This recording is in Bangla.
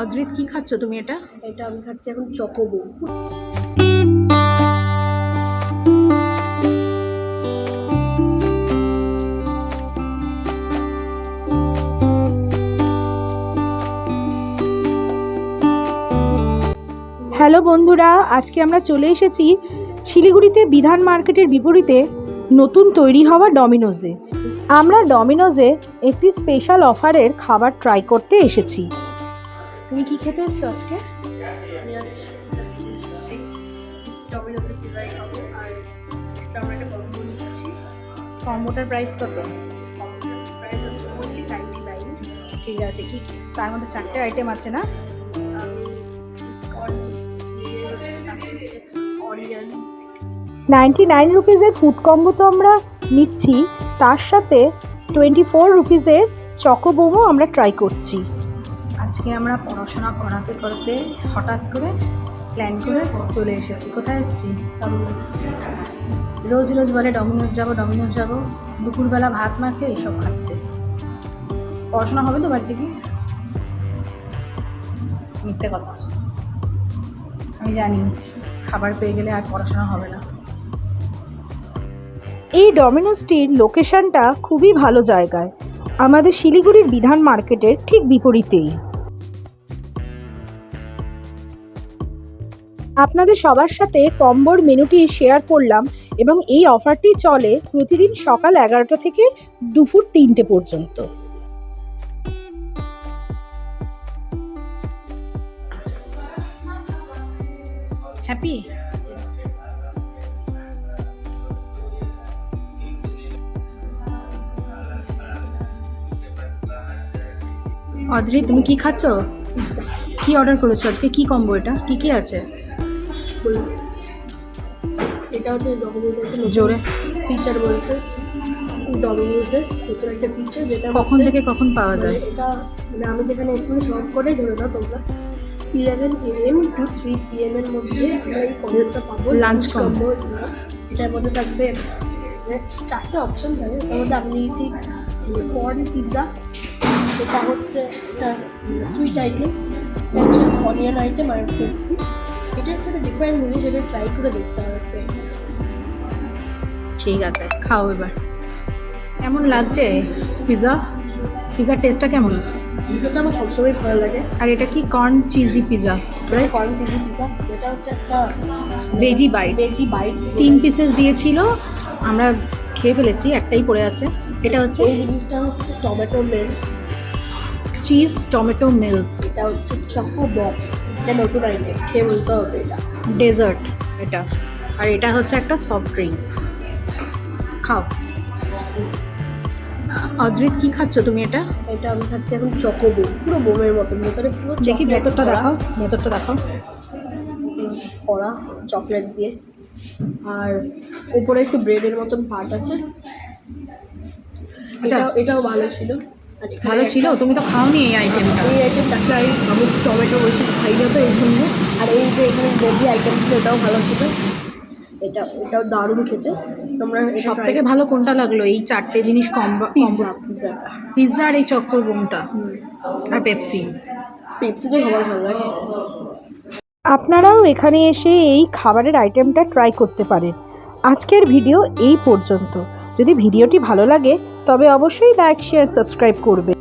অদ্রিত কি খাচ্ছ তুমি এটা? এটা আমি খাচ্ছি এখন চকোবো হ্যালো বন্ধুরা আজকে আমরা চলে এসেছি শিলিগুড়িতে বিধান মার্কেটের বিপরীতে নতুন তৈরি হওয়া ডমিনোজে। আমরা ডমিনোজে একটি স্পেশাল অফারের খাবার ট্রাই করতে এসেছি। তুমি কি খেতে এসছো আজকে? আমি আজ ডমিনোসের পিজাই খাব আর এক্সট্রা কম্বো নিচ্ছি। কম্বোটার প্রাইস কত? প্রাইস হচ্ছে ওনলি নাইনটি নাইন ঠিক আছে কি? তার মধ্যে চারটে আইটেম আছে না? অনিয়ন নাইনটি নাইন রুপিজের ফুড কম্বো তো আমরা নিচ্ছি। তার সাথে টোয়েন্টি ফোর রুপিজের চকোবোমও আমরা ট্রাই করছি। আজকে আমরা পড়াশোনা করাতে করতে হঠাৎ করে প্ল্যান করে চলে এসেছি। কোথায় এসেছি? রোজ রোজ বলে ডমিনোজ যাব ডমিনোজ যাব। দুপুরবেলা ভাত না খেয়ে এইসব খাচ্ছে। পড়াশোনা হবে তো বাড়িতে কি? মিথ্যে কথা। আমি জানি, খাবার পেয়ে গেলে আর পড়াশোনা হবে না। এই ডমিনোসটির লোকেশনটা খুবই ভালো জায়গায়। আমাদের শিলিগুড়ির বিধান মার্কেটের ঠিক বিপরীতেই। আপনাদের সবার সাথে কম্বোর মেনুটি শেয়ার করলাম এবং এই অফারটি চলে প্রতিদিন সকাল এগারোটা থেকে দুপুর তিনটে পর্যন্ত। হ্যাপি অদ্রি, তুমি কি খাচ্ছ? কি অর্ডার করেছ? আজকে কি কম্বো এটা? কি কি আছে? এটা হচ্ছে ডমিনোসের একটা জোরে। ফিচার বলছে। ডমিনোসের নতুন একটা ফিচার যেটা কখন থেকে কখন পাওয়া মানে যায়? এটা মানে আমি যেখানে এসেছি সব কটাই ধরে দাও তোমরা। Eleven M to three P M এর মধ্যে আমরা এই কম্বোটা পাবো। Combo। কম্বো এটার মধ্যে থাকবে মানে চারটে অপশন থাকে। তার মধ্যে আমি নিয়েছি কর্ন পিৎজা এটা হচ্ছে একটা সুইট আইটেম অনিয়ন আইটেম আর পেপসি। এটা একটা ডিফারেন্ট জিনিস এটা ট্রাই করে দেখতে হবে friends। ঠিক আছে খাও এবার। কেমন লাগছে পিৎজা পিৎজার টেস্টটা কেমন? পিৎজাটা আমার সবসময় ভালো লাগে। আর এটা কি corn cheesy pizza corn cheesy pizza এটা হচ্ছে একটা ভেজি বাইট ভেজি বাইট তিন পিসেস দিয়েছিল আমরা খেয়ে ফেলেছি একটাই পড়ে আছে। এটা হচ্ছে এই জিনিসটা হচ্ছে tomato milk cheese tomato mills এটা হচ্ছে চকো বক এটা নতুন আইটেম খেয়ে বলতে হবে এটা। ডেজার্ট এটা। আর এটা হচ্ছে একটা সফট ড্রিঙ্ক খাও। অদ্রিত কি খাচ্ছ তুমি এটা? এটা আমি খাচ্ছি এখন চকো বোম পুরো বোমের মতন ভেতরে পুরো দেখি ভেতরটা দেখাও ভেতরটা দেখাও। করা চকলেট দিয়ে। আর উপরে একটু ব্রেডের মতন পার্ট আছে। আচ্ছা। এটাও এটাও ভালো ছিল। ভালো ছিল তুমি তো খাওনি এই আইটেমটা এই আইটেমটা আসলে আমি টমেটো বেশি খাই না তো এই জন্য। আর এই যে এখানে ভেজি আইটেম ছিল এটাও ভালো ছিল। এটা এটাও দারুণ খেতে। তোমরা সব থেকে ভালো কোনটা লাগল? এই চারটে জিনিস কম পিৎজা পিৎজা পিৎজা আর এই চক্কর বোমটা। আর পেপসি পেপসি তো সবার ভালো লাগে। আপনারাও এখানে এসে এই খাবারের আইটেমটা ট্রাই করতে পারেন। আজকের ভিডিও এই পর্যন্ত। যদি ভিডিওটি ভালো লাগে তবে অবশ্যই লাইক শেয়ার সাবস্ক্রাইব করবে।